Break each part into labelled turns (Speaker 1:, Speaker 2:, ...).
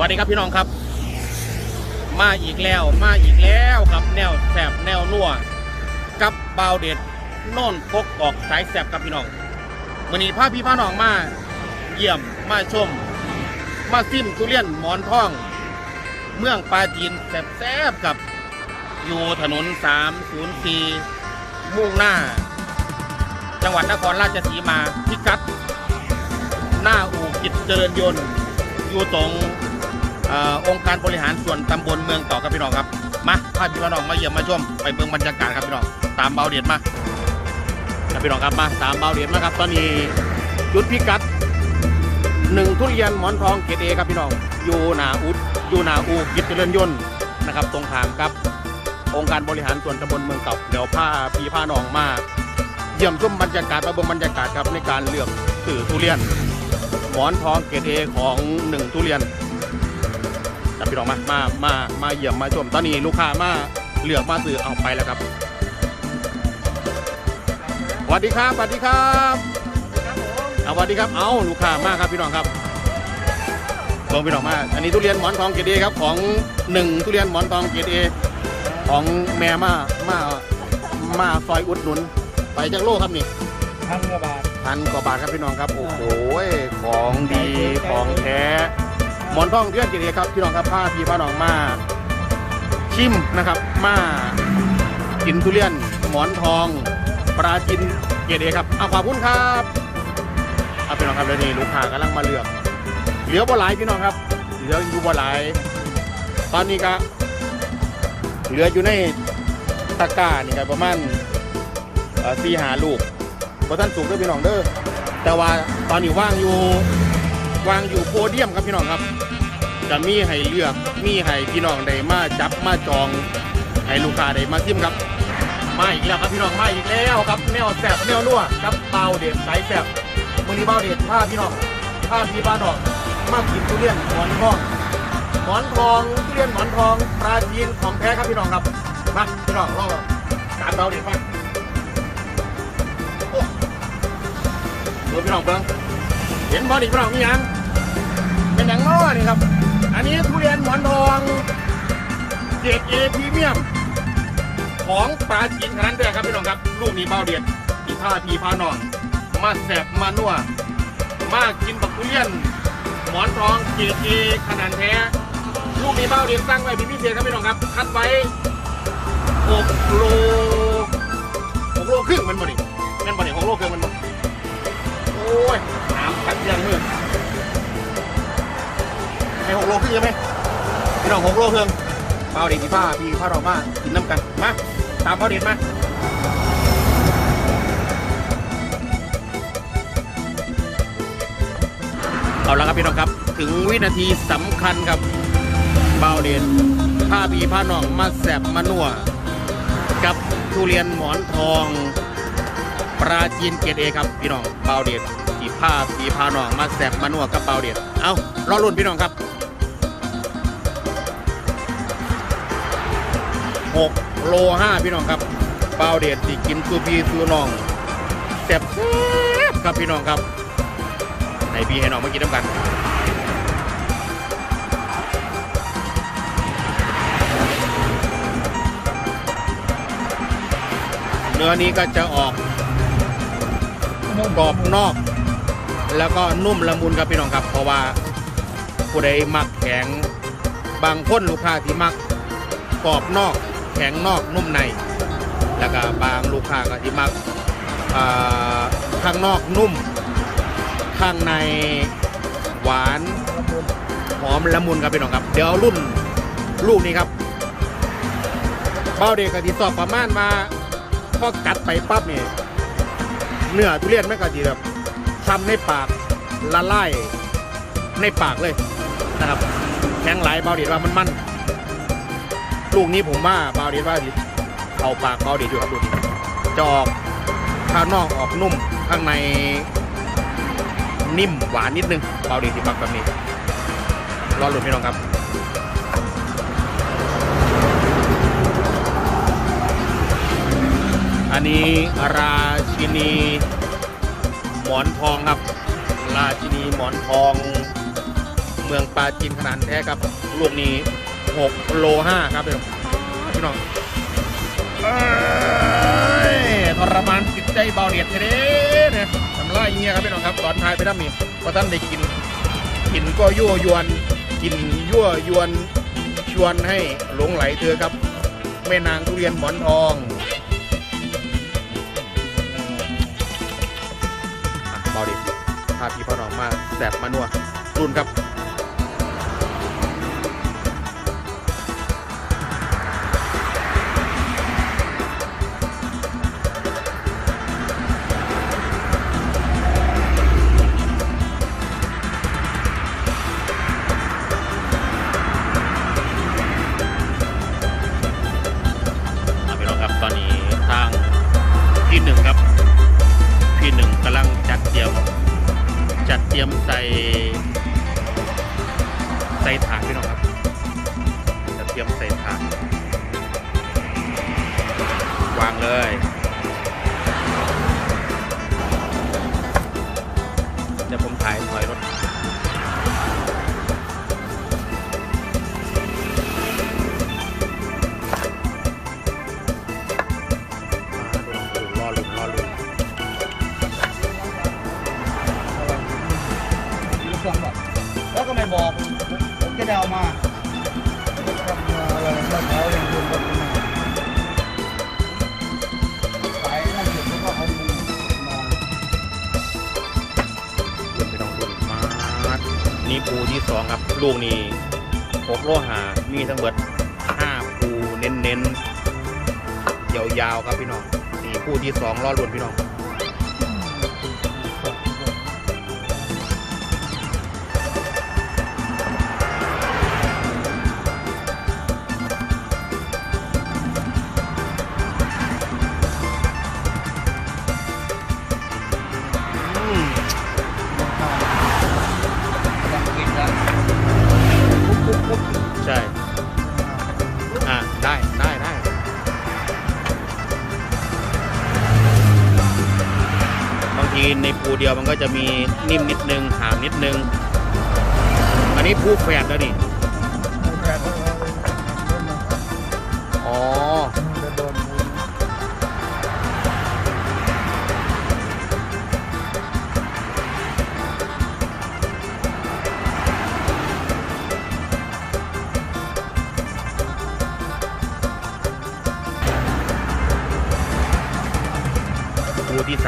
Speaker 1: วัสดีครับพี่น้องครับ มาอีกแล้วมาอีกแล้วครับ แนวแสบแนวนัวกับเบาเด็ดโน่นพกออกสายแสบครับพี่น้องวันนี้พาพี่พาน้องมาเยี่ยมมาชม มาซิมทุเรียนหมอนทอง เมืองปราจีนแสบๆกับอยู่ถนน 304 มุ่งหน้า จังหวัดนครราชสีมาพิกัด หน้าอู่กิจเจริญยนต์ อยู่ตรง เออองค์การบริหารส่วนตำบลเมืองต่อครับพี่น้องครับมาพาพี่น้องมาเยี่ยมมาชมไปเบิ่งบรรยากาศครับพี่น้องตามเบาเดียนมาครับพี่น้องครับมาตามเบาเดียนมาครับตอนนี้จุดพิกัดหนึ่งทุเรียนหมอนทองเกรดเอครับพี่น้องอยู่หนาอุดอยู่หนาอูกิจเจริญยนต์นะครับ ตรงขามครับ องค์การบริหารส่วนตำบลเมืองเก่าเดี๋ยวพาพี่พาน้องมาเยี่ยมชมบรรยากาศมาเบิ่งบรรยากาศครับในการเลือกสื่อทุเรียนหมอนทองเกรดเอของหนึ่งทุเรียน จับพี่น้องมามามามาเยี่ยมมาชมตอนนี้ลูกค้ามาเลือกมาซื้อเอาไปแล้วครับสวัสดีครับสวัสดีครับเอาสวัสดีครับเอาลูกค้ามาครับพี่น้องครับเบิ่งพี่น้องมาอันนี้ทุเรียนหมอนทองเกรดเอครับของหนึ่งทุเรียนหมอนทองเกรดเอของแม่มามามาซอยอุดหนุน ไปจากโลครับนี่
Speaker 2: พันกว่าบาท
Speaker 1: พันกว่าบาทครับพี่น้องครับโอ้โหของดีของแท้ห มอนทองเรียนจีเดียครับพี่น้องครับผ้าพี่ผ้าน้องมาชิมนะครับมากินทุเรียนหมอนทอง ปลาจินเกรดเอครับเอาขอบคุณครับเอาพี่น้องครับเดี๋ยวนี้ลูกค้ากำลังมาเลือกเหลือบ่หลายพี่น้องครับเหลืออยู่บ่หลาย ตอนนี้ก็เหลืออยู่ในตะกร้านี่ครับประมาณสี่หาลูกเพราะท่านสูงด้วยพี่น้องเด้อแต่ว่าตอนนี้ว่างอยู่ วางอยู่โพเดียมครับพี่น้องครับ จะมีให้เลือกมีให้พี่น้องได้มาจับมาจองให้ลูกค้าได้มาซิมครับ มาอีกแล้วครับพี่น้องมาอีกแล้วครับแนวแสบแนวนัวครับเบาเด็ดสายแสบมือนี้เบาเด็ดผ้าพี่น้องผ้าพี่บ้านดอกมากินทุเรียนหมอนทองหมอนทองทุเรียนหมอนทองปลาจีนของแท้ครับพี่น้องครับมาพี่น้องลองการเบาเด็ดมาดูพี่น้องเบิ้งเห็นบอดี้พี่น้องมียัง เป็นอย่างน้อนี่ครับ อันนี้ทุเรียนหมอนทองเกรดเอพรีเมียม ของปลาจีนขนาดเดียครับพี่น้องครับ ลูกนี้เบาเดียดมีผ้าพีผ้านอง มาแสบมานัวมากินบักทุเรียน หมอนทองเกรดเอขนาดแท้ลูกนี้เบาเดียดตั้งไว้เป็นพิเศษครับพี่น้องครับ คัดไว้6โล พี่น้องหกโลครึ่งเปล่าเด็กพี่ผ้าพี่ผ้าเรามากินน้ำกันมาตามพ่อเด็ดมาเอาละครับพี่น้องครับ ถึงวินาทีสำคัญครับเบาเด่นผ้าพีผ้าหนองมาแสบมานัวกับทุเรียนหมอนทอง ปราจีนเกตเอครับพี่น้องเบาเด็ดสีผ้าสีพาหนองมาแสบมานัวกับเบาเด็ดเอารอรุ่นพี่น้องครับ 6โล5พี่น้องครับเบาเด็ดสิกินซูพีซูน้องแสบแซ่บครับพี่น้องครับให้พี่ให้น้องมากินน้ำกันเนื้อนี้ก็จะออกกรอบนอก แล้วก็นุ่มละมุนครับพี่น้องครับ เพราะว่าผู้ใดมักแข็งบางคนลูกค้าที่มักกรอบนอก แข็งนอกนุ่มใน แล้วก็บางลูกค้าก็ที่มักอ่าข้างนอกนุ่ม ข้างในหวานหอมละมุนครับพี่น้องครับ เดี๋ยวรุ่นลูกนี้ครับเบ้าเด็กกะทิสอบประมาณมาพอกัดไปปั๊บนี่เนื้อทุเรียนไม่กะทิแบบทำในปากละลายในปากเลยนะครับแข็งหลายเบาเดียดว่ามันมัน ลูกนี้ผมว่าบาเดียดว่าดิเข้าปากบาเดียดอยู่ครับลูกนี้จะออกข้างนอกออกนุ่มข้างในนิ่มหวานนิดนึงบาเดียดที่มักแบบนี้รอหลุดพี่น้องครับอันนี้ราชินีหมอนทองครับ ราชินีหมอนทอง เมืองปาจีนขนาดแท้ครับลูกนี้ 6โล5ครับพี่น้องเอ้ยทรมานจิตใจเบาเดียดเด้เนี่ยทำลายเงี้ยครับพี่น้องครับตอนท้ายไปด้ามีพอท่านได้กินกินก็ยั่วยวนกินยั่วยวนชวนให้หลงไหลเธอครับ แม่นางทุเรียนหมอนทองอะเบาดิพาพี่พ่อน้องมาแสบมานัวรุ่นครับ ใส่ใส่ถาดพี่น้องครับจะเตรียมใส่ถาดวางเลย นี่ปูที่สองครับ ลูกนี่หกโลหามีทั้งเบิดห้าปูเน้นๆยาวๆครับพี่น้องนี่ปูที่สองรอลุ่นพี่น้อง ในปูเดียวมันก็จะมีนิ่มนิดนึงหามนิดนึง อันนี้ปูแฝดแล้วนี่อ๋อ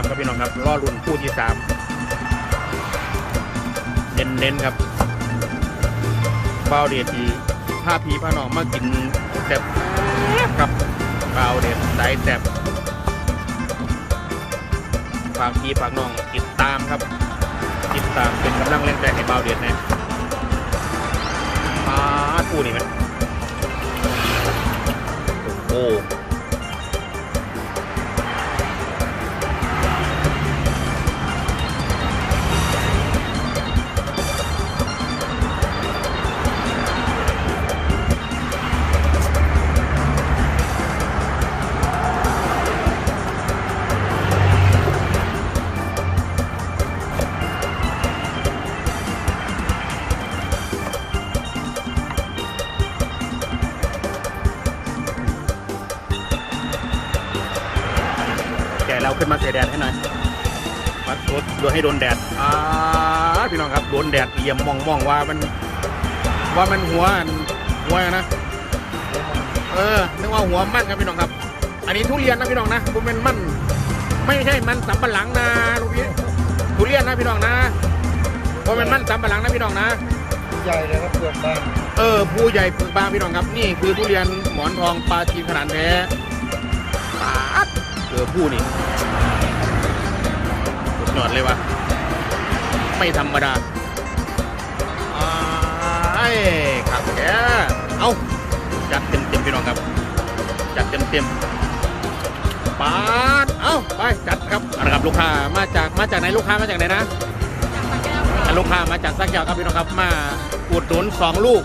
Speaker 2: 3
Speaker 1: ครับพี่น้องครับล่อรุ่นคู่ที่3เน้นๆครับเบาเดียดีผ้าพีผ้าหนองมากินแซ่บครับเบาเดียดสายแซ่บฝากพีฝากน้องติดตามครับ ติดตามเป็นกำลังแรงใจให้เบาเดียดนะมาคู่นี่ไหมโอ้ มาโดนโดนให้โดนแดดอ่าพี่น้องครับโดนแดดเหลี่ยมมองมองว่ามันว่ามันหัวอันหัวอะนะเออนึกว่าหัวมันครับพี่น้องครับ อันนี้ทุเรียนนะพี่น้องนะผมเป็นมันไม่ใช่มันสำปะหลังนะลูกพี่ทุเรียนนะพี่น้องนะผมเป็นมันสำปะหลังนะพี่น้องนะ
Speaker 2: ใหญ่เลยครับเปลือกบาง
Speaker 1: เออผู้ใหญ่ปึกบางพี่น้องครับ นี่คือทุเรียนหมอนทองปลาจีนขนาดแท้ปาดเจอผู้นี่ สุดยอดเลยวะไม่ธรรมดาไอ้ายขับแกเอาจัดเต็มเต็มๆพี่น้องครับ จัดเต็มเต็มๆปาดเอาไปจัดครับเอาละครับลูกค้ามาจากมาจากไหนลูกค้ามาจากไหนนะลูกค้ามาจากสักแก้วครับพี่น้องครับมาอุดหนุนสองลูก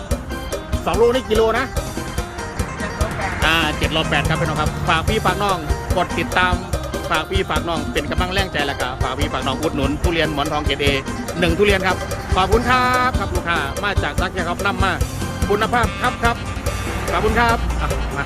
Speaker 1: สองลูกนี่กิโลนะอ่าเจ็ดโลแปดครับพี่น้องครับฝากพี่ฝากน้องกดติดตาม ฝากพี่ฝากน้องเป็นกำลังแรงใจแล้วก็ฝากพี่ฝากน้องอุดหนุนทุเรียนหมอนทองเกรดเอหนึ่งทุเรียนครับ ขอบคุณครับครับลูกค้ามาจากสักแกครับนำมาคุณภาพครับครับขอบคุณครับอะมา